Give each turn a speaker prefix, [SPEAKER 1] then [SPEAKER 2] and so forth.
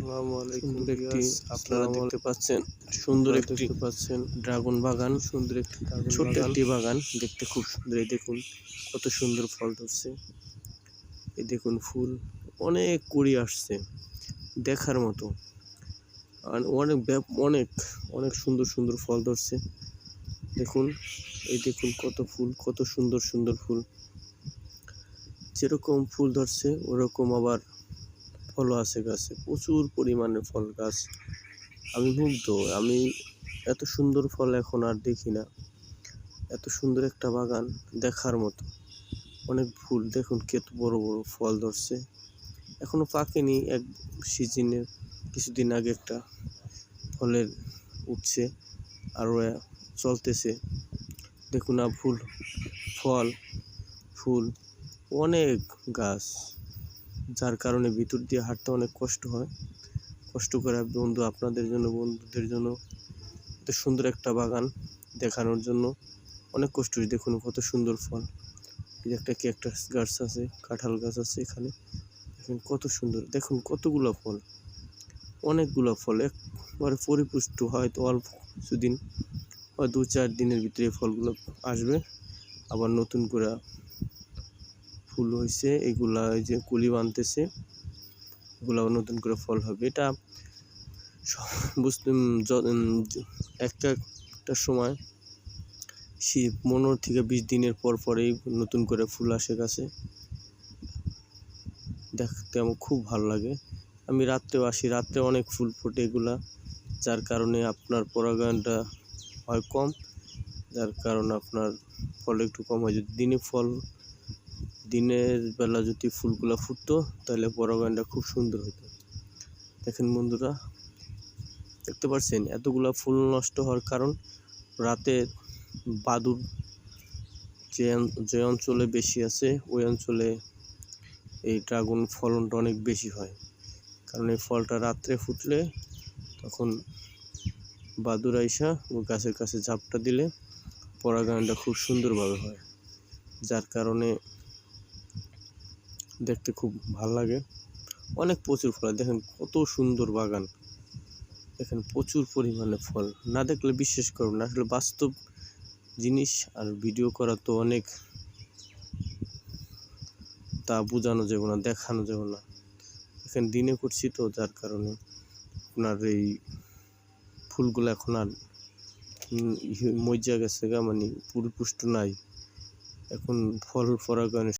[SPEAKER 1] আসসালামু আলাইকুম
[SPEAKER 2] একটি আপনারা দেখতে পাচ্ছেন সুন্দর
[SPEAKER 1] আপনারা
[SPEAKER 2] একটি
[SPEAKER 1] দেখতে পাচ্ছেন
[SPEAKER 2] ড্রাগন বাগান।
[SPEAKER 1] সুন্দর একটি
[SPEAKER 2] ছোট্ট একটি বাগান দেখতে খুব সুন্দর এই দেখুন কত সুন্দর ফল ধরছে। এই দেখুন ফুল অনেক কুড়ি আসছে দেখার মতো। আর অনেক অনেক অনেক সুন্দর সুন্দর ফল ধরছে। দেখুন এই দেখুন কত ফুল কত সুন্দর সুন্দর ফুল। যেরকম ফুল ধরছে ওরকম আবার ফলও আছে গাছে, প্রচুর পরিমাণে ফল গাছ। আমি মুগ্ধ, আমি এত সুন্দর ফল এখন আর দেখি না। এত সুন্দর একটা বাগান দেখার মতো। অনেক ফুল, দেখুন কত বড় বড় ফল ধরছে। এখনও পাকেনি এক সিজনের কিছুদিন আগে একটা ফলের উঠছে, আরও চলতেছে। দেখুন না ফুল, ফল, ফুল, অনেক গাছ। যার কারণে ভিতর দিয়ে হাঁটতে অনেক কষ্ট হয়। কষ্ট করে বন্ধু আপনাদের জন্য, বন্ধুদের জন্য এত সুন্দর একটা বাগান দেখানোর জন্য অনেক কষ্ট হয়েছে দেখুন কত সুন্দর ফল। একটা ক্যাকটাস গাছ আছে, কাঁঠাল গাছ আছে এখানে। দেখুন কত সুন্দর, দেখুন কতগুলো ফল। অনেকগুলো ফল, একবারে পরিপুষ্ট হয়তো অল্প কিছুদিন হয় দু চার দিনের ভিতরে ফলগুলো আসবে। আবার নতুন করে ফুল হয়েছে এগুলা এই যে কুলি বানতেছে এগুলো নতুন করে ফল হবে। এটা বুঝতে একটা একটা সময় শীত পনেরো থেকে বিশ দিনের পর পরেই নতুন করে ফুল আসে গাছে। দেখতে আমার খুব ভালো লাগে। আমি রাত্রেও আসি, রাত্রে অনেক ফুল ফোটে এগুলা, যার কারণে আপনার পরাগায়নটা হয় কম, যার কারণে আপনার ফল একটু কম হয়। যদি দিনে ফল দিনের বেলা যদি ফুলগুলো ফুটতো, তাহলে পরাগায়নটা খুব সুন্দর হতো। দেখেন বন্ধুরা, দেখতে পাচ্ছেন? এতগুলা ফুল নষ্ট হওয়ার কারণ রাতে বাদুর যে যে অঞ্চলে বেশি আছে, ওই অঞ্চলে এই ড্রাগন ফলনটা অনেক বেশি হয়। কারণ এই ফলটা রাত্রে ফুটলে তখন বাদুর আইসা ও গাছের কাছে ঝাপটা দিলে পরাগায়নটা খুব সুন্দরভাবে হয়। যার কারণে দেখতে খুব ভালো লাগে। অনেক প্রচুর ফল। দেখেন কত সুন্দর বাগান। দেখেন প্রচুর পরিমাণে ফল। না দেখলে বিশ্বাস করবেন না। আসলে বাস্তব জিনিস আর ভিডিও করা তো অনেক। তা বোঝানো যাবে না, দেখানো যাবে না। এখানে দিনে করছি তো যার কারণে আপনার এই ফুলগুলো এখন আর মজ্জা গেছে গা মানে পরিপুষ্ট নাই। এখন ফল পরাগায়নের